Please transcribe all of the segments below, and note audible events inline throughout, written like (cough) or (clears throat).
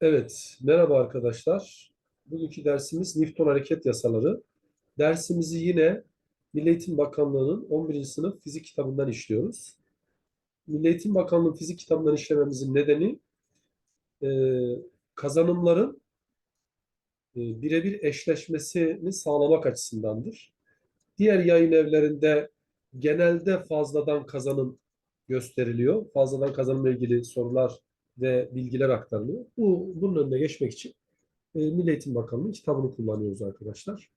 Evet, merhaba arkadaşlar. Bugünkü dersimiz Newton hareket yasaları. Dersimizi yine Milli Eğitim Bakanlığı'nın 11. sınıf fizik kitabından işliyoruz. Milli Eğitim Bakanlığı fizik kitabından işlememizin nedeni e, kazanımların e, birebir eşleşmesini sağlamak açısındandır. Diğer yayın evlerinde genelde fazladan kazanım gösteriliyor. Fazladan kazanımla ilgili sorular ve bilgiler aktarılıyor. Bu, bunun önüne geçmek için e, Milli Eğitim Bakanlığı kitabını kullanıyoruz arkadaşlar.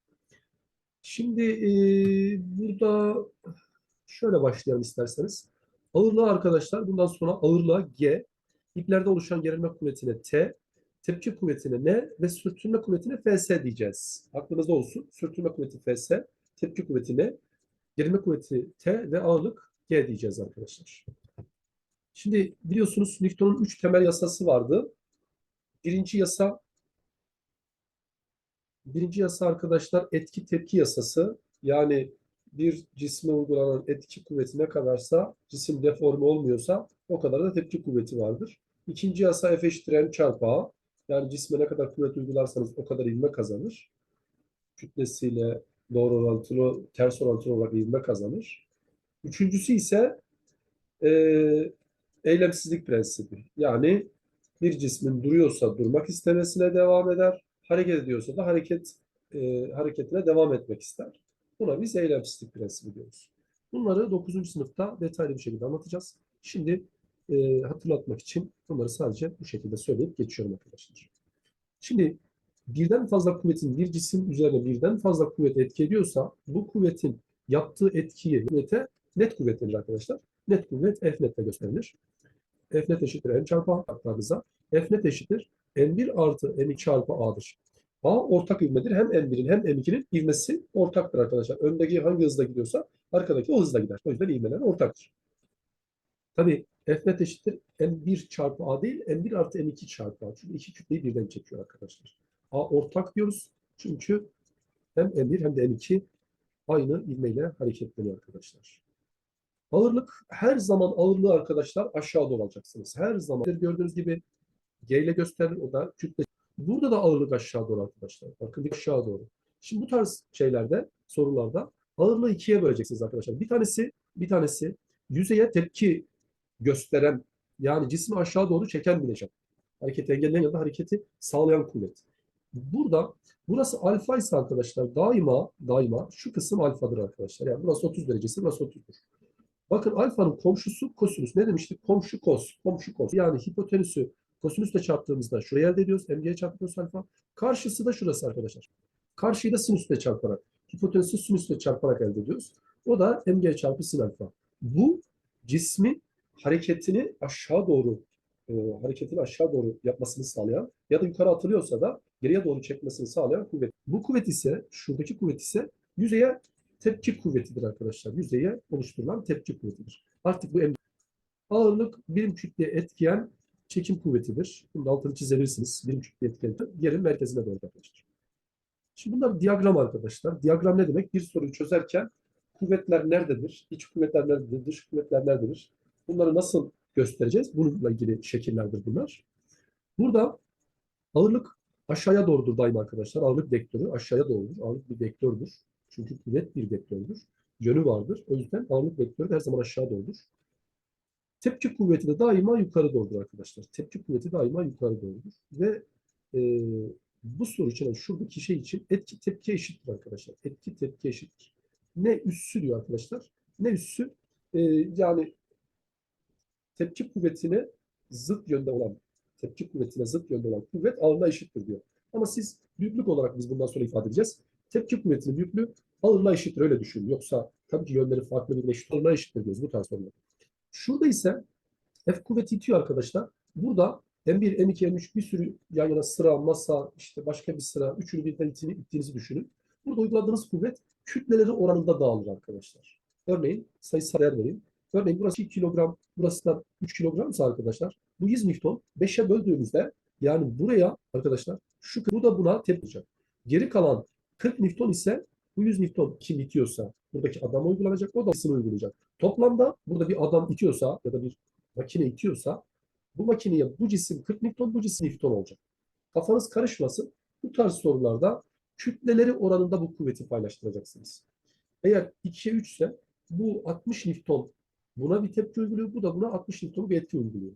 Şimdi e, burada şöyle başlayalım isterseniz. Ağırlığa arkadaşlar bundan sonra ağırlığa G, iplerde oluşan gerilme kuvvetine T, tepki kuvvetine N ve sürtünme kuvvetine Fs diyeceğiz. Aklınızda olsun. Sürtünme kuvveti Fs, tepki kuvveti N, gerilme kuvveti T ve ağırlık G diyeceğiz arkadaşlar. Şimdi biliyorsunuz Newton'un üç temel yasası vardı. Birinci yasa birinci yasa arkadaşlar etki tepki yasası. Yani bir cisme uygulanan etki kuvveti ne kadarsa cisim deforme olmuyorsa o kadar da tepki kuvveti vardır. İkinci yasa F eşittir m çarpı. Yani cisme ne kadar kuvvet uygularsanız o kadar ivme kazanır. Kütlesiyle doğru orantılı, ters orantılı olarak ivme kazanır. Üçüncüsü ise e, eylemsizlik prensibi. Yani bir cismin duruyorsa durmak istemesine devam eder, hareket ediyorsa da hareket e, hareketine devam etmek ister. Buna biz eylemsizlik prensibi diyoruz. Bunları 9. sınıfta detaylı bir şekilde anlatacağız. Şimdi e, hatırlatmak için bunları sadece bu şekilde söyleyip geçiyorum arkadaşlar. Şimdi birden fazla kuvvetin bir cisim üzerine birden fazla kuvvet etki ediyorsa bu kuvvetin yaptığı etkiyi kuvvete net kuvvet denir arkadaşlar. Net kuvvet F netle gösterilir. F net eşittir M çarpı A aklınıza. F net eşittir M1 artı M2 çarpı A'dır. A ortak ivmedir. Hem M1'in hem M2'nin ivmesi ortaktır arkadaşlar. Öndeki hangi hızla gidiyorsa arkadaki o hızla gider. O yüzden ivmeler ortaktır. Tabii F net eşittir M1 çarpı A değil M1 artı M2 çarpı A. Çünkü iki kütleyi birden çekiyor arkadaşlar. A ortak diyoruz. Çünkü hem M1 hem de M2 aynı ivmeyle hareketleniyor arkadaşlar. Ağırlık her zaman ağırlığı arkadaşlar aşağı doğru alacaksınız. Her zaman gördüğünüz gibi G ile gösterilir o da kütle. Burada da ağırlık aşağı doğru arkadaşlar. Bakın aşağı doğru. Şimdi bu tarz şeylerde sorularda ağırlığı ikiye böleceksiniz arkadaşlar. Bir tanesi bir tanesi yüzeye tepki gösteren yani cismi aşağı doğru çeken bileşen. Hareketi engelleyen ya da hareketi sağlayan kuvvet. Burada burası alfa ise arkadaşlar daima daima şu kısım alfadır arkadaşlar. Yani burası 30 derecesi, burası 30'dur. Bakın alfanın komşusu kosinüs. Ne demiştik? Komşu kos. Komşu kos. Yani hipotenüsü kosinüsle çarptığımızda şuraya elde ediyoruz. MG çarpı kos alfa. Karşısı da şurası arkadaşlar. Karşıyı da sinüsle çarparak, hipotenüsü sinüsle çarparak elde ediyoruz. O da mg çarpı sin alfa. Bu cismin hareketini aşağı doğru e, hareketini aşağı doğru yapmasını sağlayan ya da yukarı atılıyorsa da geriye doğru çekmesini sağlayan kuvvet. Bu kuvvet ise şuradaki kuvvet ise yüzeye tepki kuvvetidir arkadaşlar. Yüzeye oluşturulan tepki kuvvetidir. Artık bu ağırlık birim kütleye etkiyen çekim kuvvetidir. Bunun altını çizebilirsiniz. Birim kütleye etkiyen yerin merkezine doğru arkadaşlar. Şimdi bunlar diyagram arkadaşlar. Diyagram ne demek? Bir soruyu çözerken kuvvetler nerededir? İç kuvvetler nerededir? Dış kuvvetler nerededir? Bunları nasıl göstereceğiz? Bununla ilgili şekillerdir bunlar. Burada ağırlık aşağıya doğrudur daima arkadaşlar. Ağırlık vektörü aşağıya doğrudur. Ağırlık bir vektördür. Çünkü kuvvet bir vektördür. Yönü vardır. O yüzden ağırlık vektörü de her zaman aşağı doğrudur. Tepki kuvveti de daima yukarı doğrudur arkadaşlar. Tepki kuvveti daima yukarı doğrudur. Ve e, bu soru için, yani şuradaki şey için etki tepki eşittir arkadaşlar. Etki tepki eşittir. Ne üssü diyor arkadaşlar. Ne üssü? E, yani tepki kuvvetine zıt yönde olan, tepki kuvvetine zıt yönde olan kuvvet ağırlığa eşittir diyor. Ama siz büyüklük olarak biz bundan sonra ifade edeceğiz. Tepki kuvvetinin büyüklüğü ağırlığa eşittir öyle düşünün. Yoksa tabii ki yönleri farklı bir eşit ağırlığa eşittir diyoruz bu tarz sorular. Şurada ise F kuvveti itiyor arkadaşlar. Burada M1, M2, M3 bir sürü yan yana sıra, masa, işte başka bir sıra, üçünü birden ittiğini, ittiğinizi düşünün. Burada uyguladığınız kuvvet kütleleri oranında dağılır arkadaşlar. Örneğin sayısal değer vereyim. Örneğin burası 2 kilogram, burası da 3 kilogramsa arkadaşlar. Bu 100 Newton 5'e böldüğümüzde yani buraya arkadaşlar şu bu da buna tepki olacak. Geri kalan 40 Newton ise bu 100 Newton kim itiyorsa buradaki adam uygulanacak, o da ısını uygulayacak. Toplamda burada bir adam itiyorsa ya da bir makine itiyorsa bu makineye bu cisim 40 Newton, bu cisim Newton olacak. Kafanız karışmasın. Bu tarz sorularda kütleleri oranında bu kuvveti paylaştıracaksınız. Eğer 2'ye 3 ise bu 60 Newton buna bir tepki uyguluyor. Bu da buna 60 Newton bir etki uyguluyor.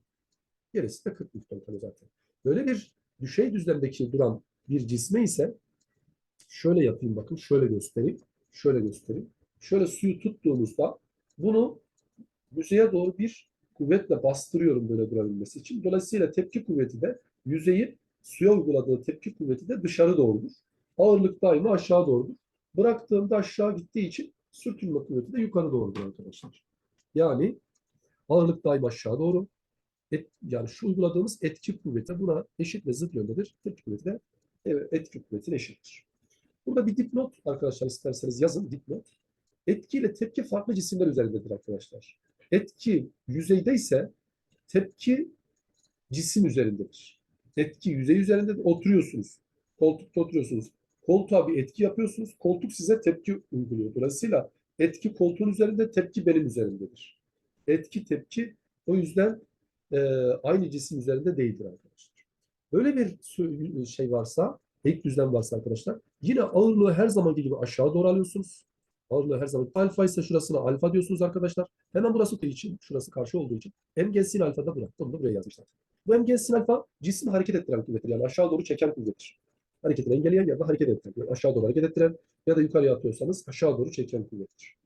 Gerisi de 40 Newton tabii zaten. Böyle bir düşey düzlemdeki duran bir cisme ise şöyle yapayım bakın. Şöyle göstereyim. Şöyle göstereyim. Şöyle suyu tuttuğumuzda bunu yüzeye doğru bir kuvvetle bastırıyorum böyle durabilmesi için. Dolayısıyla tepki kuvveti de yüzeyin suya uyguladığı tepki kuvveti de dışarı doğrudur. Ağırlık daima aşağı doğrudur. Bıraktığımda aşağı gittiği için sürtünme kuvveti de yukarı doğrudur arkadaşlar. Yani ağırlık daima aşağı doğru. Et, yani şu uyguladığımız etki kuvveti buna eşit ve zıt yöndedir. Tepki kuvveti de evet, etki kuvvetine eşittir. Burada bir dipnot arkadaşlar isterseniz yazın dipnot. Etki ile tepki farklı cisimler üzerindedir arkadaşlar. Etki yüzeyde ise tepki cisim üzerindedir. Etki yüzey üzerinde oturuyorsunuz. Koltukta oturuyorsunuz. Koltuğa bir etki yapıyorsunuz. Koltuk size tepki uyguluyor. Dolayısıyla etki koltuğun üzerinde, tepki benim üzerimdedir. Etki tepki o yüzden e, aynı cisim üzerinde değildir arkadaşlar. Böyle bir şey varsa, ek düzlem varsa arkadaşlar, yine ağırlığı her zamanki gibi aşağı doğru alıyorsunuz. Ağırlığı her zaman alfa ise şurasına alfa diyorsunuz arkadaşlar. Hemen burası olduğu için, şurası karşı olduğu için mg sin alfa da bırak. Bunu buraya yazmışlar. Bu mg sin alfa cismi hareket ettiren kuvvettir. Yani aşağı doğru çeken kuvvettir. Hareketini engelleyen ya da hareket ettiren. Yani aşağı doğru hareket ettiren ya da yukarıya atıyorsanız aşağı doğru çeken kuvvettir.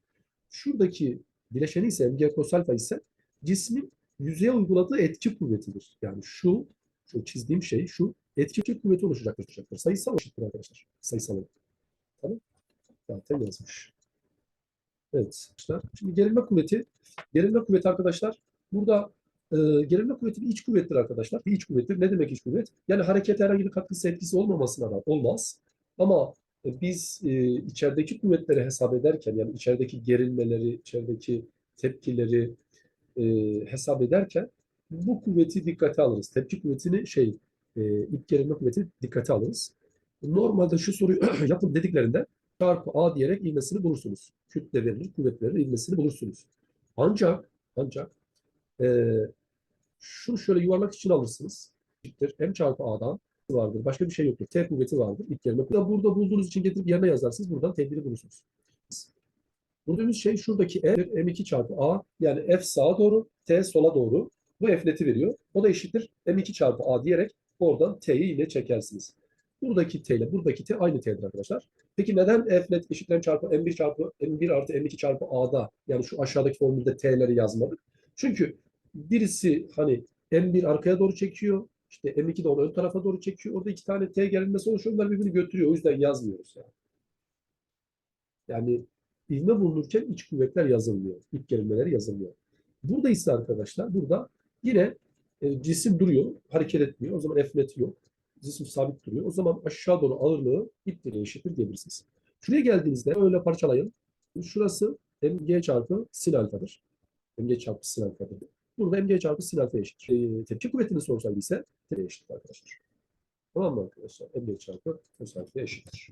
Şuradaki bileşeni ise mg cos alfa ise cismin yüzeye uyguladığı etki kuvvetidir. Yani şu, şu çizdiğim şey şu etki kuvveti oluşacaktır. Sayısal eşittir arkadaşlar. Sayısal. Tamam. Zaten yazmış. Evet. arkadaşlar. Şimdi gerilme kuvveti, gerilme kuvveti arkadaşlar burada e, gerilme kuvveti bir iç kuvvettir arkadaşlar. Bir iç kuvvettir. Ne demek iç kuvvet? Yani harekete herhangi bir katkısı etkisi olmamasına rağmen olmaz. Ama e, biz e, içerideki kuvvetleri hesap ederken yani içerideki gerilmeleri, içerideki tepkileri e, hesap ederken bu kuvveti dikkate alırız. Tepki kuvvetini şey e, ip gerilme kuvveti dikkate alırız. Normalde şu soruyu (clears throat) yapın dediklerinde çarpı A diyerek ivmesini bulursunuz. Kütle verilir, kuvvet verilir, ivmesini bulursunuz. Ancak ancak e, şunu şöyle yuvarlak için alırsınız. Eşittir. M çarpı A'dan vardır. Başka bir şey yoktur. T kuvveti vardır. İlk. Burada, burada bulduğunuz için getirip yerine yazarsınız. Buradan tedbiri bulursunuz. Bulduğumuz şey şuradaki E M2 çarpı A. Yani F sağa doğru, T sola doğru. Bu F neti veriyor. O da eşittir M2 çarpı A diyerek oradan T'yi yine çekersiniz. Buradaki T ile buradaki T aynı T'dir arkadaşlar. Peki neden F net eşittir M çarpı M1 çarpı M1 artı M2 çarpı A'da yani şu aşağıdaki formülde T'leri yazmadık? Çünkü birisi hani M1 arkaya doğru çekiyor. işte M2 de onu ön tarafa doğru çekiyor. Orada iki tane T gerilmesi oluşuyor. Onlar birbirini götürüyor. O yüzden yazmıyoruz yani. Yani ivme bulunurken iç kuvvetler yazılmıyor. İlk gerilmeleri yazılmıyor. Burada ise arkadaşlar burada yine e, cisim duruyor. Hareket etmiyor. O zaman F yok. Cisim sabit duruyor. O zaman aşağı doğru ağırlığı ittiriye eşittir diyebilirsiniz. Şuraya geldiğinizde öyle parçalayın. Şurası mg çarpı sin alfadır. mg çarpı sin alfadır. Burada mg çarpı sin alfa eşittir. E, tepki kuvvetini sorsaydı ise tepki eşittir arkadaşlar. Tamam mı arkadaşlar? mg çarpı cos alfa eşittir.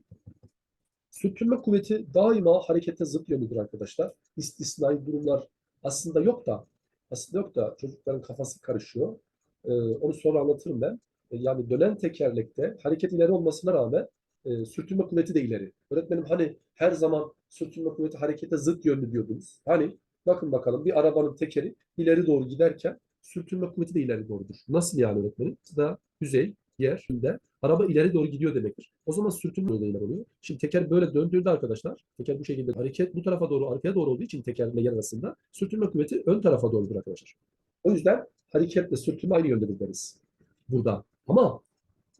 Sürtünme kuvveti daima harekete zıt yönlüdür arkadaşlar. İstisnai durumlar aslında yok da aslında yok da çocukların kafası karışıyor. Ee, onu sonra anlatırım ben. E, Yani dönen tekerlekte hareket ileri olmasına rağmen e, sürtünme kuvveti de ileri. Öğretmenim hani her zaman sürtünme kuvveti harekete zıt yönlü diyordunuz. Hani bakın bakalım bir arabanın tekeri ileri doğru giderken sürtünme kuvveti de ileri doğrudur. Nasıl yani öğretmenim? Da yüzey, yer, de araba ileri doğru gidiyor demektir. O zaman sürtünme ileri oluyor. Şimdi teker böyle döndüğünde arkadaşlar, teker bu şekilde hareket bu tarafa doğru arkaya doğru olduğu için tekerle yer arasında sürtünme kuvveti ön tarafa doğrudur arkadaşlar. O yüzden hareketle sürtünme aynı yöndedir deriz burada. Ama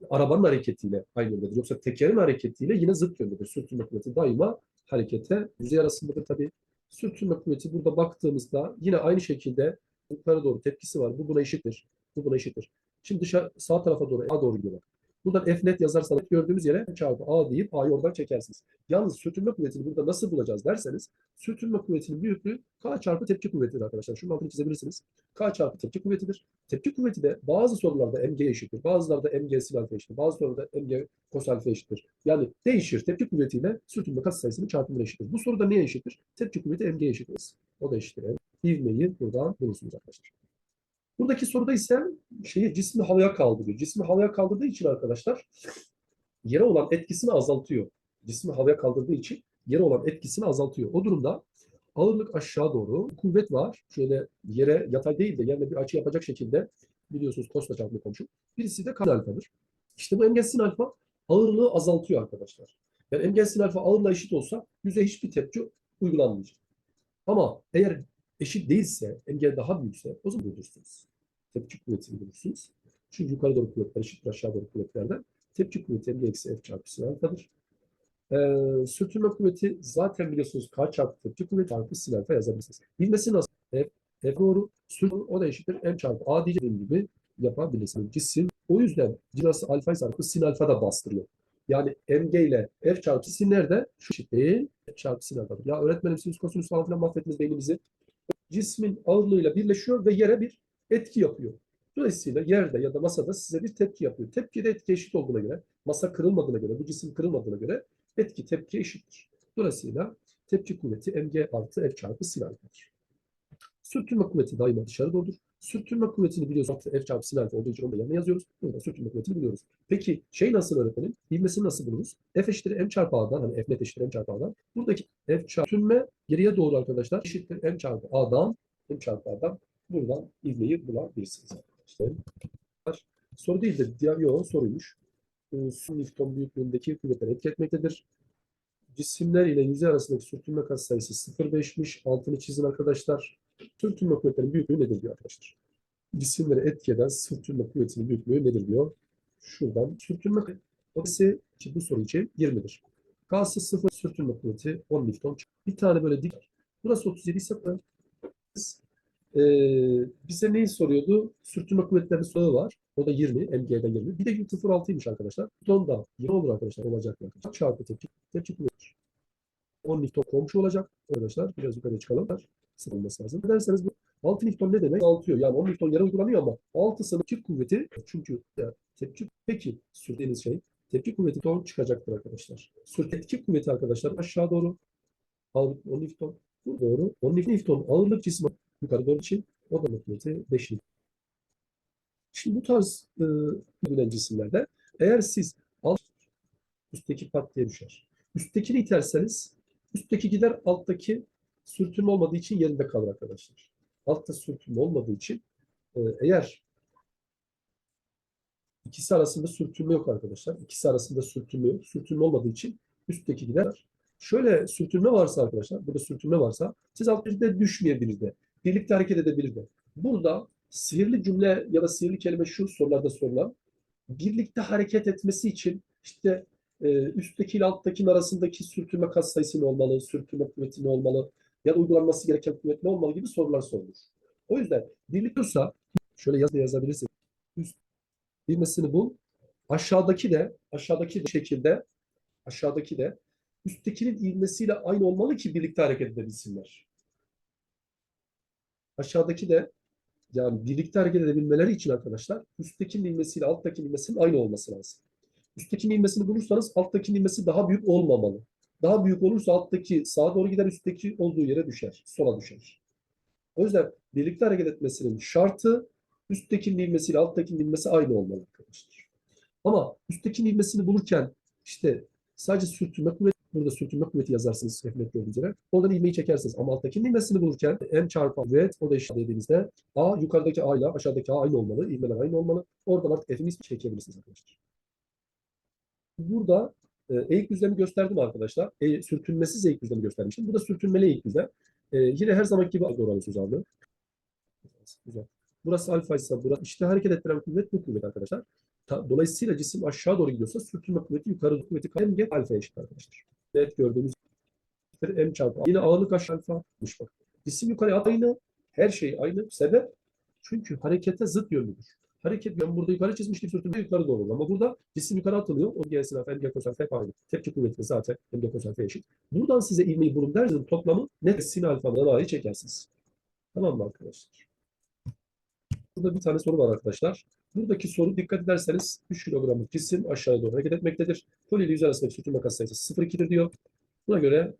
arabanın hareketiyle aynı yöndedir. Yoksa tekerin hareketiyle yine zıt yöndedir. Sürtünme kuvveti daima harekete yüzey arasındadır tabii. Sürtünme kuvveti burada baktığımızda yine aynı şekilde yukarı doğru tepkisi var. Bu buna eşittir. Bu buna eşittir. Şimdi dışarı sağ tarafa doğru A doğru gidiyor. Buradan F net yazarsanız gördüğümüz yere çarpı A deyip A'yı oradan çekersiniz. Yalnız sürtünme kuvvetini burada nasıl bulacağız derseniz sürtünme kuvvetinin büyüklüğü K çarpı tepki kuvvetidir arkadaşlar. Şunun altını çizebilirsiniz. K çarpı tepki kuvvetidir. Tepki kuvveti de bazı sorularda mg eşittir. Bazılarda mg sin alfa eşittir. Bazı sorularda mg cos alfa eşittir. Yani değişir. Tepki kuvvetiyle sürtünme katsayısının çarpımına eşittir. Bu soruda niye eşittir? Tepki kuvveti mg eşittir. O da eşittir. İvmeyi buradan bulursunuz arkadaşlar. Buradaki soruda ise şeyi cismi havaya kaldırıyor. Cismi havaya kaldırdığı için arkadaşlar yere olan etkisini azaltıyor. Cismi havaya kaldırdığı için yere olan etkisini azaltıyor. O durumda ağırlık aşağı doğru, kuvvet var. Şöyle yere yatay değil de yerine bir açı yapacak şekilde biliyorsunuz kosta çarpma komşu. Birisi de kan alfadır. İşte bu emgelsin alfa ağırlığı azaltıyor arkadaşlar. Yani emgelsin alfa ağırlığa eşit olsa yüzeye hiçbir tepki uygulanmayacak. Ama eğer eşit değilse, engel daha büyükse o zaman bulursunuz. Tepki kuvvetini bulursunuz. Çünkü yukarı doğru kuvvetler eşittir aşağı doğru kuvvetlerden. Tepki kuvveti mg eksi f çarpı sin alfadır. Ee, sürtünme kuvveti zaten biliyorsunuz k çarpı tepki kuvveti çarpı sin alfa yazabilirsiniz. Bilmesi nasıl? F, F doğru. Sürtünme o da eşittir m çarpı a diyeceğim gibi yapabilirsiniz. Cisim o yüzden cinası alfa ise sin alfa da bastırıyor. Yani mg ile f çarpı sin nerede? Şu eşit değil. F çarpı sin alfadır. Ya öğretmenim sinüs kosinüs falan filan mahvettiniz beynimizi. Cismin ağırlığıyla birleşiyor ve yere bir etki yapıyor. Dolayısıyla yerde ya da masada size bir tepki yapıyor. Tepki de etki eşit olduğuna göre, masa kırılmadığına göre, bu cisim kırılmadığına göre etki tepki eşittir. Dolayısıyla tepki kuvveti mg artı f çarpı sin alfadır. Sürtünme kuvveti daima dışarı doğrudur. Sürtünme kuvvetini biliyoruz. F çarpı sin alfa olduğu için onu da yanına yazıyoruz. Burada sürtünme kuvvetini biliyoruz. Peki şey nasıl öğretelim? İvmesini nasıl buluruz? F eşittir m çarpı a'dan, hani f net eşittir m çarpı a'dan. Buradaki f çarpı sürtünme geriye doğru arkadaşlar eşittir m çarpı a'dan, m çarpı a'dan. Buradan ivmeyi bulabilirsiniz arkadaşlar. Soru değil de diğer yok soruymuş. Su Newton büyüklüğündeki kuvvetler etki etmektedir. Cisimler ile yüzey arasındaki sürtünme katsayısı 0,5'miş. Altını çizin arkadaşlar. Sürtünme kuvvetlerinin büyüklüğü nedir diyor arkadaşlar. Cisimleri etki eden kuvvetinin büyüklüğü nedir diyor. Şuradan sürtünme kuvveti ki bu soru için 20'dir. K'sı 0 sürtünme kuvveti 10 Newton. Bir tane böyle dik. Burası 37 ise ee, bize neyi soruyordu? Sürtünme kuvvetlerinin soru var. O da 20, MG'de 20. Bir de 0.6'ymış arkadaşlar. Newton da 20 olur arkadaşlar. Olacak arkadaşlar. Çarpı tepki. Tepki kuvveti. 10 Newton komşu olacak. Arkadaşlar biraz yukarıya çıkalım. Sıfır olması lazım. Derseniz bu 6 Newton ne demek? 6'yor. Yani 10 Newton yere uygulanıyor ama 6'sının tepki kuvveti çünkü ya, tepki peki sürdüğünüz şey tepki kuvveti doğru çıkacaktır arkadaşlar. Sür tepki kuvveti arkadaşlar aşağı doğru ağırlık 10 Newton bu doğru. 10 Newton ağırlık cismi yukarı doğru için o da kuvveti 5 Newton. Şimdi bu tarz e, bilen cisimlerde eğer siz alt üstteki pat diye düşer. Üsttekini iterseniz üstteki gider alttaki sürtünme olmadığı için yerinde kalır arkadaşlar. Altta sürtünme olmadığı için e, eğer ikisi arasında sürtünme yok arkadaşlar. İkisi arasında sürtünme yok. Sürtünme olmadığı için üstteki gider. Şöyle sürtünme varsa arkadaşlar, burada sürtünme varsa siz alttakide düşmeyebilir de. Birlikte hareket edebilir de. Burada sihirli cümle ya da sihirli kelime şu sorularda sorulan birlikte hareket etmesi için işte e, üstteki ile alttakinin arasındaki sürtünme katsayısı ne olmalı, sürtünme kuvveti ne olmalı ya da uygulanması gereken kuvvet ne olmalı gibi sorular sorulur. O yüzden birlikte olsa şöyle yaz yazabilirsiniz. Üst bilmesini bul. Aşağıdaki de aşağıdaki de şekilde aşağıdaki de üsttekinin ivmesiyle aynı olmalı ki birlikte hareket edebilsinler. Aşağıdaki de yani birlikte hareket edebilmeleri için arkadaşlar üsttekinin ivmesiyle alttakinin ivmesinin aynı olması lazım. Üsttekinin ivmesini bulursanız alttakinin ivmesi daha büyük olmamalı. Daha büyük olursa alttaki sağa doğru gider, üstteki olduğu yere düşer, sola düşer. O yüzden birlikte hareket etmesinin şartı üsttekinin ivmesiyle alttakinin ivmesi aynı olmalı arkadaşlar. Ama üsttekinin ivmesini bulurken işte sadece sürtünme kuvveti, burada sürtünme kuvveti yazarsınız gördüğünüz üzere. Oradan ivmeyi çekersiniz. Ama alttakinin ivmesini bulurken m çarpı kuvvet, o da eşit dediğinizde a yukarıdaki a ile aşağıdaki a aynı olmalı. İvmeler aynı olmalı. Oradan artık f'imiz çekebilirsiniz arkadaşlar. Burada e, eğik düzlemi gösterdim arkadaşlar. E, sürtünmesiz eğik düzlemi göstermiştim. Bu da sürtünmeli eğik düzlem. E, yine her zamanki gibi alıyorsunuz abi. Güzel. Burası alfa ise burası işte hareket ettiren kuvvet bu kuvvet arkadaşlar. Ta, dolayısıyla cisim aşağı doğru gidiyorsa sürtünme kuvveti yukarı kuvveti hem get alfa eşit arkadaşlar. Evet gördüğünüz m çarpı yine ağırlık aşağı alfamış bak. Cisim yukarı aynı, her şey aynı. Sebep çünkü harekete zıt yönlüdür. Hareket ben burada yukarı çizmiştim sürtünme yukarı doğru ama burada cisim yukarı atılıyor. O gelsin efendim M kosel F aynı. Tepki kuvveti zaten M kosel F eşit. Buradan size ivmeyi bulun derseniz toplamı ne sin alfadan a'yı çekersiniz. Tamam mı arkadaşlar? Burada bir tane soru var arkadaşlar. Buradaki soru dikkat ederseniz 3 kilogramlık cisim aşağıya doğru hareket etmektedir. Kol ile yüz arasındaki sürtünme katsayısı 0,2'dir diyor. Buna göre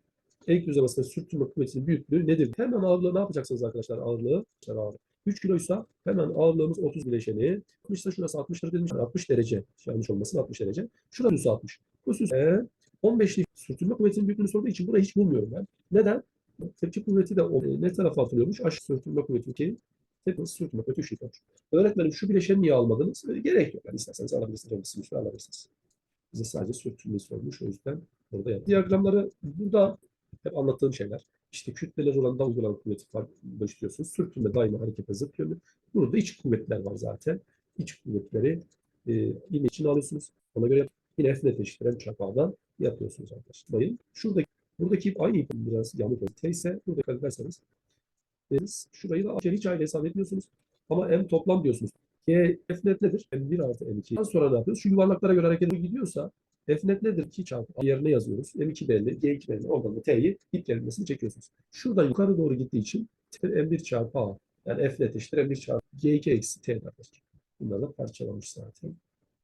eğik yüz arasındaki sürtünme kuvvetinin büyüklüğü nedir? Hemen ağırlığı ne yapacaksınız arkadaşlar ağırlığı? Ağırlığı. 3 kiloysa hemen ağırlığımız 30 bileşeni. 60 ise şurası 60'dır dedim. 60 derece. Yanlış olmasın 60 derece. Şurası 60. Bu süsle 15'lik sürtünme kuvvetinin büyüklüğünü sorduğu için burayı hiç bulmuyorum ben. Neden? Tepki kuvveti de e, ne tarafa atılıyormuş? Aşağı sürtünme kuvveti ki tepki sürtünme kuvveti 3 olmuş. Öğretmenim şu bileşeni niye almadınız? E, Gerek yok. Yani isterseniz alabilirsiniz. Üstüne alabilirsiniz. Bize sadece sürtünmeyi sormuş. O yüzden burada yaptık. Diyagramları burada hep anlattığım şeyler. İşte kütleler oranında uygulanan kuvveti bölüştürüyorsunuz. Sürtünme daima harekete yönlü. Burada iç kuvvetler var zaten. İç kuvvetleri e, yine içine alıyorsunuz. Ona göre yine F net eşittir M çarpı A'dan yapıyorsunuz arkadaşlar. Bayın. Şuradaki buradaki aynı ip biraz yanlış oldu. T ise burada dikkat ederseniz deriz. Şurayı da hiç ayrı hesap etmiyorsunuz. Ama M toplam diyorsunuz. G F net nedir? M1 artı M2. Daha sonra ne yapıyoruz? Şu yuvarlaklara göre hareket gidiyorsa F net nedir? 2 çarpı yerine yazıyoruz. M2 belli, G2 belli. Oradan da T'yi ip kelimesini çekiyorsunuz. Şuradan yukarı doğru gittiği için T M1 çarpı A. Yani F net eşittir M1 çarpı G2 eksi T arkadaşlar. Bunlar da parçalanmış zaten.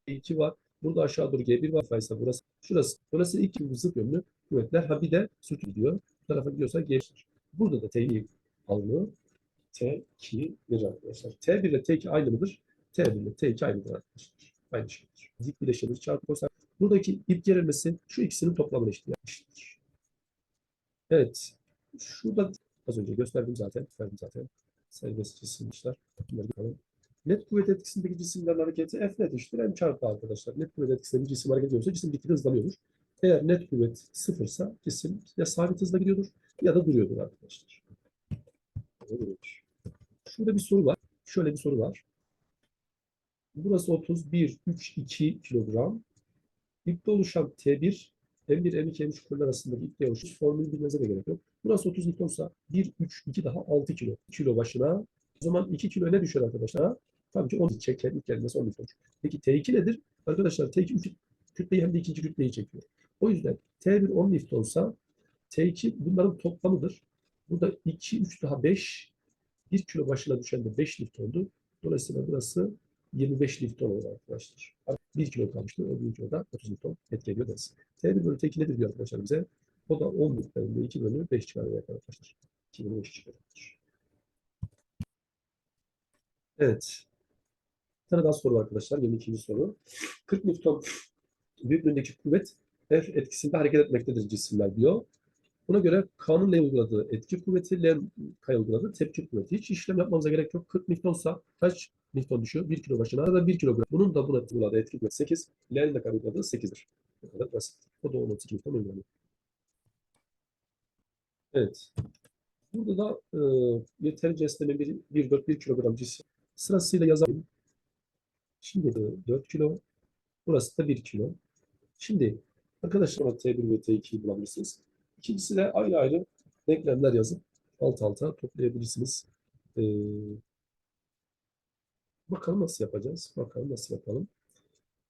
G2 var. Burada aşağı doğru G1 var. Faysa burası. Şurası. Burası iki zıt yönlü kuvvetler. Ha bir de süt gidiyor. Bu tarafa gidiyorsa G1. Burada da T'yi alınıyor. T2 bir arkadaşlar. T1 ile T2 aynı mıdır? T1 ile T2 aynıdır arkadaşlar. Aynı şeydir. Dik bileşenimiz çarpı kosak. Buradaki ip gerilmesi şu ikisinin toplamına eşit eşittir. Evet. Şurada az önce gösterdim zaten. Verdim zaten. Serbest cisimmişler. Bunları bakalım. Net kuvvet etkisindeki cisimlerin hareketi F net eşittir M çarpı arkadaşlar. Net kuvvet etkisinde bir cisim hareket ediyorsa cisim gitgide hızlanıyordur. Eğer net kuvvet sıfırsa cisim ya sabit hızla gidiyordur ya da duruyordur arkadaşlar. Şurada bir soru var. Şöyle bir soru var. Burası 31, 3, 2 kilogram. İpte oluşan T1, M1, M2, M3 kütleler arasındaki ipte oluşmuş formülü bilmenize de gerek yok. Burası 30 Newton'sa 1, 3, 2 daha 6 kilo. Kilo başına. O zaman 2 kilo ne düşer arkadaşlar? Tabii ki 10 çeker. İlk kelimesi 10 Newton. Peki T2 nedir? Arkadaşlar T2 üç kütleyi hem de ikinci kütleyi çekiyor. O yüzden T1 10 Newton'sa T2 bunların toplamıdır. Burada 2, 3 daha 5. 1 kilo başına düşen de 5 Newton'du. Dolayısıyla burası 25 Newton olur arkadaşlar. 1 kilo kalmıştı. O 1 kiloda 30 Newton etki ediyor deriz. T1 bölü T2 nedir diyor arkadaşlar bize? O da 10 miktarında 2 bölü 5 çıkarıyor arkadaşlar. 2 bölü 5 çıkarıyor. Evet. Bir tane daha soru arkadaşlar. 22. soru. 40 Newton büyüklüğündeki kuvvet F etkisinde hareket etmektedir cisimler diyor. Buna göre K'nın L uyguladığı etki kuvveti, L K'ya uyguladığı tepki kuvveti. Hiç işlem yapmamıza gerek yok. 40 Newton'sa kaç Newton düşüyor? 1 kilo başına arada 1 kilogram. Bunun da buna uyguladığı etki kuvveti 8. L'nin de uyguladığı 8'dir. Bu kadar basit. O da 12 Newton uygulanıyor. Evet. Burada da e, yeterince esneme 1, 1, 4, 1 kilogram cisim. Sırasıyla yazalım. Şimdi de 4 kilo. Burası da 1 kilo. Şimdi arkadaşlar T1 ve T2'yi bulabilirsiniz. İkincisi de ayrı ayrı denklemler yazıp alt alta toplayabilirsiniz. Ee, bakalım nasıl yapacağız? Bakalım nasıl yapalım.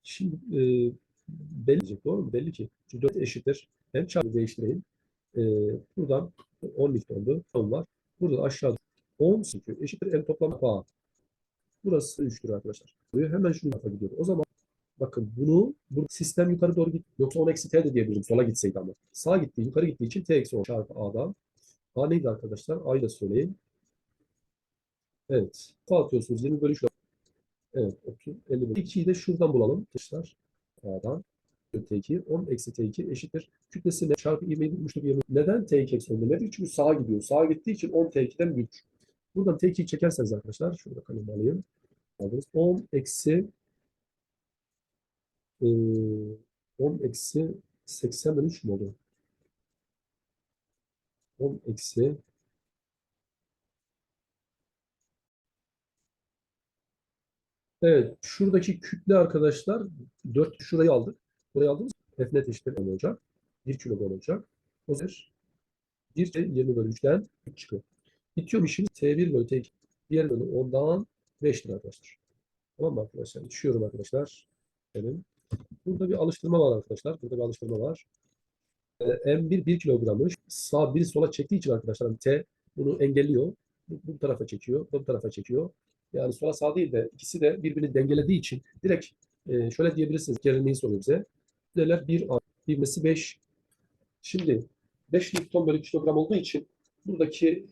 Şimdi e, belli doğru mu? Belli ki. Çünkü 4 eşittir. Hem çarpı değiştireyim. Ee, buradan 10 Newton'du. 10 var. Burada aşağıda 10 çünkü eşittir en toplam bağ. Burası 3'tür arkadaşlar. Hemen şunu tarafa gidiyor. O zaman bakın bunu bu sistem yukarı doğru git. Yoksa 10 eksi t de diyebilirim. Sola gitseydi ama. Sağa gittiği, yukarı gittiği için t eksi 10 çarpı a'dan. A neydi arkadaşlar? A'yı da söyleyeyim. Evet. Atıyorsunuz 20 bölü 3. Evet. 30, 50 bölü. 2'yi de şuradan bulalım. Arkadaşlar. A'dan. T2 10 eksi T2 eşittir. Kütlesine çarpı ivmeyi bulmuştuk. 20. Neden T2 eksi 10 demedik? Çünkü sağa gidiyor. Sağa gittiği için 10 T2'den büyük. Buradan T2'yi çekerseniz arkadaşlar. Şurada kalem alayım. Aldınız. 10 eksi e, 10 eksi 83 mi oluyor? 10 eksi Evet, şuradaki kütle arkadaşlar 4 şurayı aldık. Burayı aldınız. F net eşittir 10 olacak. 1 kilogram olacak. O zaman 1 20 bölü 3'ten 3 çıkıyor. Bitiyor işimiz T1 bölü T2. Diğer bölü 10'dan 5'tir arkadaşlar. Tamam mı arkadaşlar? Düşüyorum arkadaşlar. Benim. Burada bir alıştırma var arkadaşlar. Burada bir alıştırma var. Ee, M1 1 kilogrammış. Sağ bir sola çektiği için arkadaşlar T bunu engelliyor. Bu, bu tarafa çekiyor. Bu tarafa çekiyor. Yani sola sağ değil de ikisi de birbirini dengelediği için direkt e, şöyle diyebilirsiniz. Gerilmeyi soruyor bize. Değerler 1 ivmesi 5. Şimdi 5 Newton bölü kilogram olduğu için Buradaki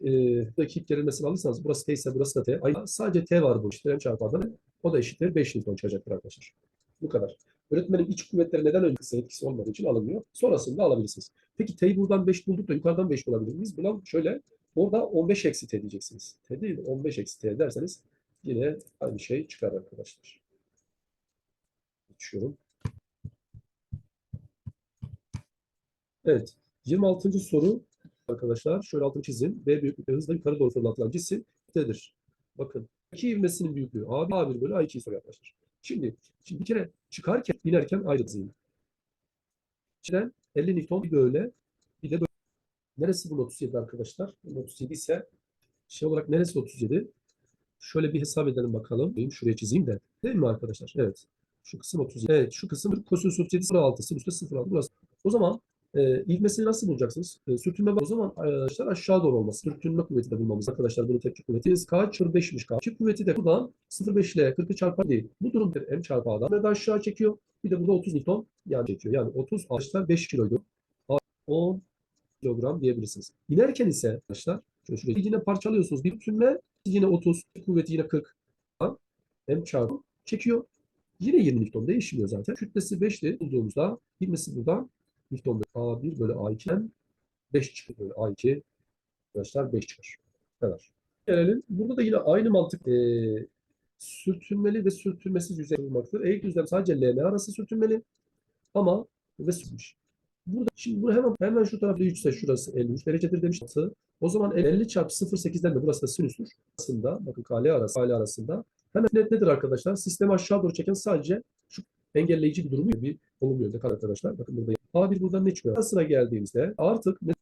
e, ip gerilmesini alırsanız burası T ise burası da T. Sadece T var bu M çarpı A'dan. O da eşittir 5 Newton çıkacaktır arkadaşlar. Bu kadar. Öğretmenin iç kuvvetleri neden öncesi etkisi olmadığı için alınmıyor. Sonrasında alabilirsiniz. Peki T'yi buradan 5 bulduk da yukarıdan 5 bulabilir miyiz? Buna şöyle orada 15 eksi T diyeceksiniz. T değil de 15 eksi T derseniz yine aynı şey çıkar arkadaşlar. Geçiyorum. Evet. 26. soru arkadaşlar. Şöyle altını çizin. B büyüklükte hızla yukarı doğru fırlatılan cisim T'dir. Bakın. iki ivmesinin büyüklüğü A1, A1 bölü A2'yi soruyor arkadaşlar. Şimdi, şimdi bir kere çıkarken, inerken ayrı dizeyim. İçinden 50 Newton bir böyle, bir de böyle. Neresi bunun 37 arkadaşlar? Bunun 37 ise şey olarak neresi 37? Şöyle bir hesap edelim bakalım. Benim şuraya çizeyim de. Değil mi arkadaşlar? Evet. Şu kısım 37. Evet, şu kısım kosinüs 37 0.6. Sinüs de 0.6. Burası. O zaman e, ivmesini nasıl bulacaksınız? E, sürtünme o zaman arkadaşlar aşağı doğru olması. Sürtünme kuvveti de bulmamız. Arkadaşlar bunu tepki kuvveti kaç? çarpı 5'miş kaç? Tepki kuvveti de buradan 0.5 ile 40'ı çarpar değil. Bu durumda M çarpı A'dan. Ve de aşağı çekiyor. Bir de burada 30 Newton yani çekiyor. Yani 30 arkadaşlar 5 kiloydu. 10 kilogram diyebilirsiniz. İnerken ise arkadaşlar şöyle şurayı yine parçalıyorsunuz. Bir bütünle yine 30 kuvveti yine 40. M çarpı çekiyor. Yine 20 Newton değişmiyor zaten. Kütlesi 5'ti bulduğumuzda ivmesi buradan Newton bölü A1 bölü A2'den 5 çıkıyor böyle A2 arkadaşlar 5 çıkar. Evet. Gelelim. Burada da yine aynı mantık e, sürtünmeli ve sürtünmesiz yüzey bulmaktır. Eğik düzlem sadece LM arası sürtünmeli ama ve sürtünmüş. Burada şimdi bu hemen hemen şu tarafta 3 ise şurası 53 derecedir demiş. O zaman 50 çarpı 0.8'den de burası da sinüstür. Aslında bakın KL arası KL arasında hemen net nedir arkadaşlar? Sistemi aşağı doğru çeken sadece şu engelleyici bir durumu bir olumlu yönde kal arkadaşlar. Bakın burada A1 buradan ne çıkıyor? Sıra geldiğimizde artık ne-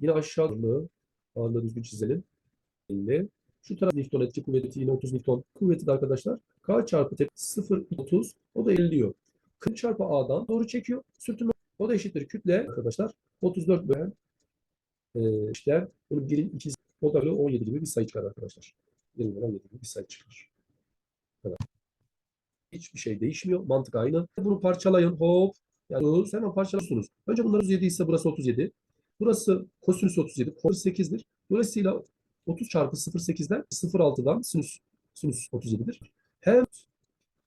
yine aşağı doğru ağırlığı düzgün çizelim. 50. Şu taraf Newton etki kuvveti yine 30 Newton kuvveti de arkadaşlar. K çarpı T 0 30 o da 50 diyor. 40 çarpı A'dan doğru çekiyor. Sürtünme o da eşittir kütle arkadaşlar. 34 bölen e, işler. Bunun birin ikiz o da böyle 17 gibi bir sayı çıkar arkadaşlar. 20 17 gibi bir sayı çıkar. Evet. Hiçbir şey değişmiyor. Mantık aynı. Bunu parçalayın. Hop. Yani bunu hemen parçalıyorsunuz. Önce bunlar 37 ise burası 37. Burası kosinüs 37. Kosinüs 8'dir. Dolayısıyla 30 çarpı 0.8'den 0.6'dan sinüs, sinüs 37'dir. Hem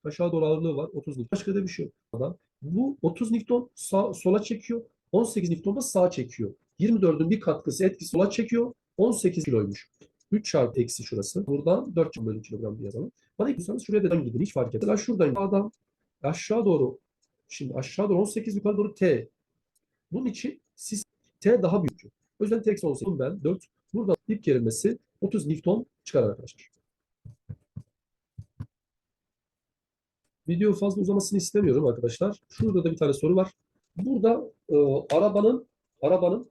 aşağı doğru ağırlığı var 30 Newton. Başka da bir şey yok. Bu 30 Newton sağ, sola çekiyor. 18 Newton da sağa çekiyor. 24'ün bir katkısı etkisi sola çekiyor. 18 kiloymuş. 3 çarpı eksi şurası. Buradan 4 çarpı kilogram diye yazalım. Bana istiyorsanız şuraya da gidin. Hiç fark etmez. Şuradan sağdan aşağı doğru şimdi aşağı doğru 18 yukarı doğru T. Bunun için siz T daha büyük. O yüzden T eksi 18 ben 4. Burada ip gerilmesi 30 Newton çıkar arkadaşlar. Video fazla uzamasını istemiyorum arkadaşlar. Şurada da bir tane soru var. Burada e, arabanın arabanın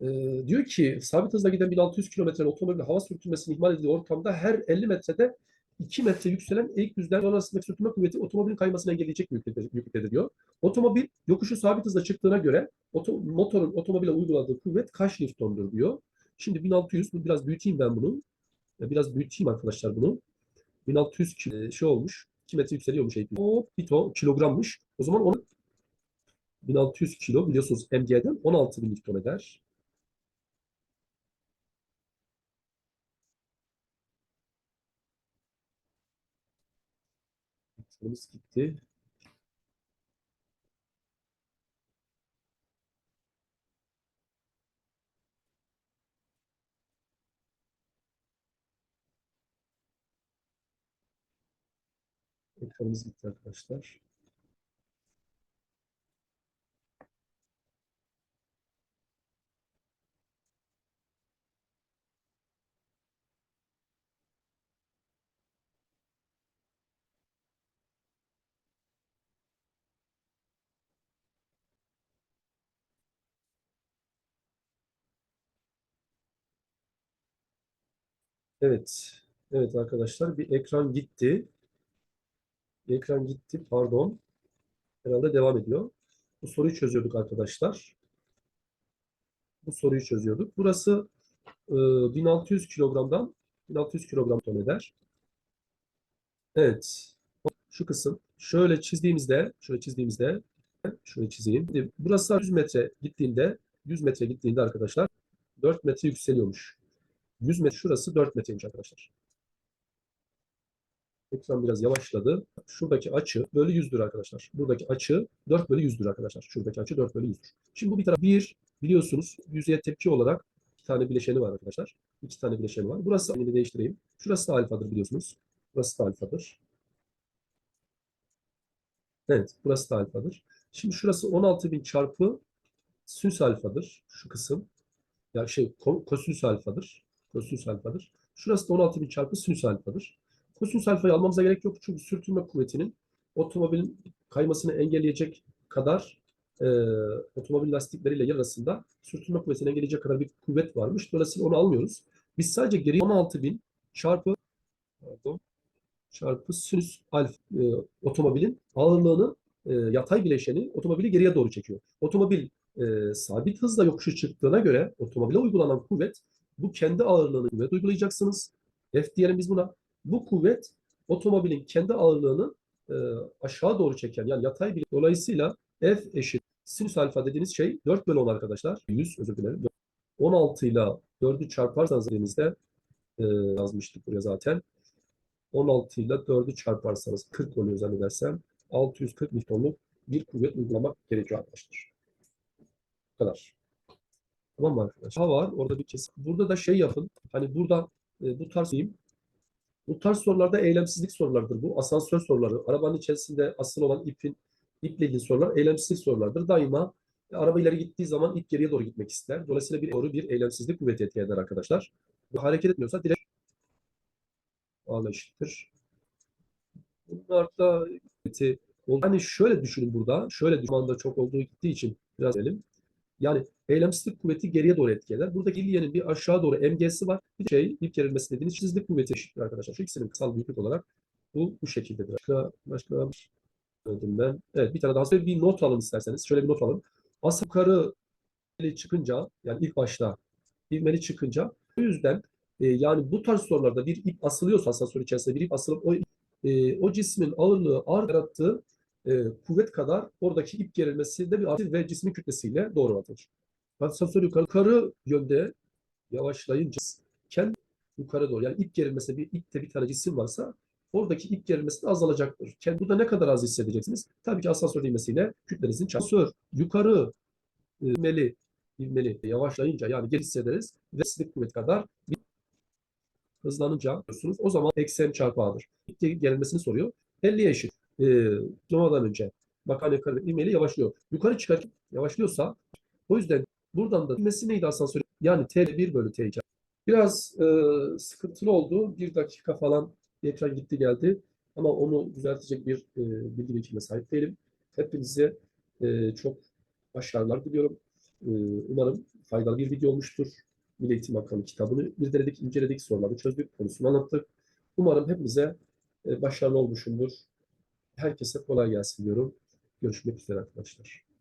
e, diyor ki sabit hızla giden 1600 kilometre otomobilin hava sürtünmesini ihmal edildiği ortamda her 50 metrede 2 metre yükselen eğik düzlem arasındaki sürtünme kuvveti otomobilin kaymasını engelleyecek büyüklüktedir, büyüklüktedir diyor. Otomobil yokuşu sabit hızla çıktığına göre oto, motorun otomobile uyguladığı kuvvet kaç Newton'dur diyor. Şimdi 1600 bu biraz büyüteyim ben bunu. E, Biraz büyüteyim arkadaşlar bunu. 1600 ki- e, şey olmuş. 2 metre yükseliyormuş eğik düzlem. O bir ton kilogrammış. O zaman onu 1600 kilo biliyorsunuz MG'den 16 bin Newton eder. Ekranımız gitti. Ekranımız gitti arkadaşlar. Evet. Evet arkadaşlar bir ekran gitti. Ekran gitti. Pardon. Herhalde devam ediyor. Bu soruyu çözüyorduk arkadaşlar. Bu soruyu çözüyorduk. Burası e, 1600 kilogramdan 1600 kilogram ton eder. Evet. Şu kısım. Şöyle çizdiğimizde, şöyle çizdiğimizde, şöyle çizeyim. Burası 100 metre gittiğinde, 100 metre gittiğinde arkadaşlar 4 metre yükseliyormuş. 100 metre şurası 4 metreymiş arkadaşlar. Ekran biraz yavaşladı. Şuradaki açı bölü 100'dür arkadaşlar. Buradaki açı 4 bölü 100'dür arkadaşlar. Şuradaki açı 4 bölü 100'dür. Şimdi bu bir taraf. Bir biliyorsunuz yüzeye tepki olarak iki tane bileşeni var arkadaşlar. İki tane bileşeni var. Burası aynı değiştireyim. Şurası da alfadır biliyorsunuz. Burası da alfadır. Evet, burası da alfadır. Şimdi şurası 16.000 çarpı sinüs alfadır. Şu kısım. Ya şey ko- kosinüs alfadır. Kosinüs alfadır. Şurası da 16.000 çarpı sinüs alfadır. Kosinüs alfayı almamıza gerek yok. Çünkü sürtünme kuvvetinin otomobilin kaymasını engelleyecek kadar e, otomobil lastikleriyle yer arasında sürtünme kuvvetini engelleyecek kadar bir kuvvet varmış. Dolayısıyla onu almıyoruz. Biz sadece geri 16.000 çarpı pardon, çarpı sinüs alfa e, otomobilin ağırlığını e, yatay bileşeni otomobili geriye doğru çekiyor. Otomobil e, sabit hızla yokuşu çıktığına göre otomobile uygulanan kuvvet bu kendi ağırlığını kuvvet uygulayacaksınız. F diyelim biz buna. Bu kuvvet otomobilin kendi ağırlığını e, aşağı doğru çeken yani yatay bir dolayısıyla F eşit sinüs alfa dediğiniz şey 4 bölü 10 arkadaşlar. 100 özür dilerim. 16 ile 4'ü çarparsanız elimizde e, yazmıştık buraya zaten. 16 ile 4'ü çarparsanız 40 oluyor zannedersem. 640 Newton'luk bir kuvvet uygulamak gerekiyor arkadaşlar. Bu kadar. Tamam mı arkadaşlar? Daha var orada bir kesim. Burada da şey yapın. Hani burada e, bu tarz diyeyim. Bu tarz sorularda eylemsizlik sorulardır bu. Asansör soruları. Arabanın içerisinde asıl olan ipin iple ilgili sorular eylemsizlik sorulardır. Daima e, araba ileri gittiği zaman ip geriye doğru gitmek ister. Dolayısıyla bir doğru bir eylemsizlik kuvveti etki eder arkadaşlar. Bu hareket etmiyorsa direkt ağla eşittir. Bunlar da yani şöyle düşünün burada. Şöyle düşün. anda çok olduğu gittiği için biraz edelim. Yani eylemsizlik kuvveti geriye doğru etki eder. Burada Gillian'ın bir aşağı doğru MG'si var. Bir şey ip gerilmesi dediğiniz çizgilik kuvveti eşittir arkadaşlar. Şu ikisinin kısal büyüklük olarak bu bu şekildedir. Başka başka söyledim ben. Evet bir tane daha söyleyeyim. Bir not alın isterseniz. Şöyle bir not alın. Asıl yukarı çıkınca yani ilk başta ivmeli çıkınca o yüzden e, yani bu tarz sorularda bir ip asılıyorsa asansör içerisinde bir ip asılıp o, e, o cismin ağırlığı ağır yarattığı e, kuvvet kadar oradaki ip gerilmesi de bir artı ve cismin kütlesiyle doğru orantılı. Asansör yukarı, yukarı yönde yavaşlayınca kendi yukarı doğru yani ip gerilmesi bir ipte bir tane cisim varsa oradaki ip gerilmesi de azalacaktır. Kendi burada ne kadar az hissedeceksiniz? Tabii ki asansör ivmesiyle kütlenizin. Asansör yukarı e, ivmeli, ivmeli yavaşlayınca yani geri hissederiz ve silik kuvvet kadar bir hızlanınca diyorsunuz. O zaman eksi m çarpı a'dır. İp gerilmesini soruyor. 50'ye eşit. E, Doğmadan önce bakan yukarı ivmeli yavaşlıyor. Yukarı çıkarken yavaşlıyorsa o yüzden buradan da ivmesi neydi asansör? Yani t1 bölü t2. Biraz e, sıkıntılı oldu. Bir dakika falan ekran gitti geldi. Ama onu düzeltecek bir e, bilgi birikimine sahip değilim. Hepinize e, çok başarılar diliyorum. E, umarım faydalı bir video olmuştur. Milli Eğitim Bakanı kitabını irdeledik, inceledik, soruları çözdük, konusunu anlattık. Umarım hepinize e, başarılı olmuşumdur. Herkese kolay gelsin diyorum. Görüşmek üzere arkadaşlar.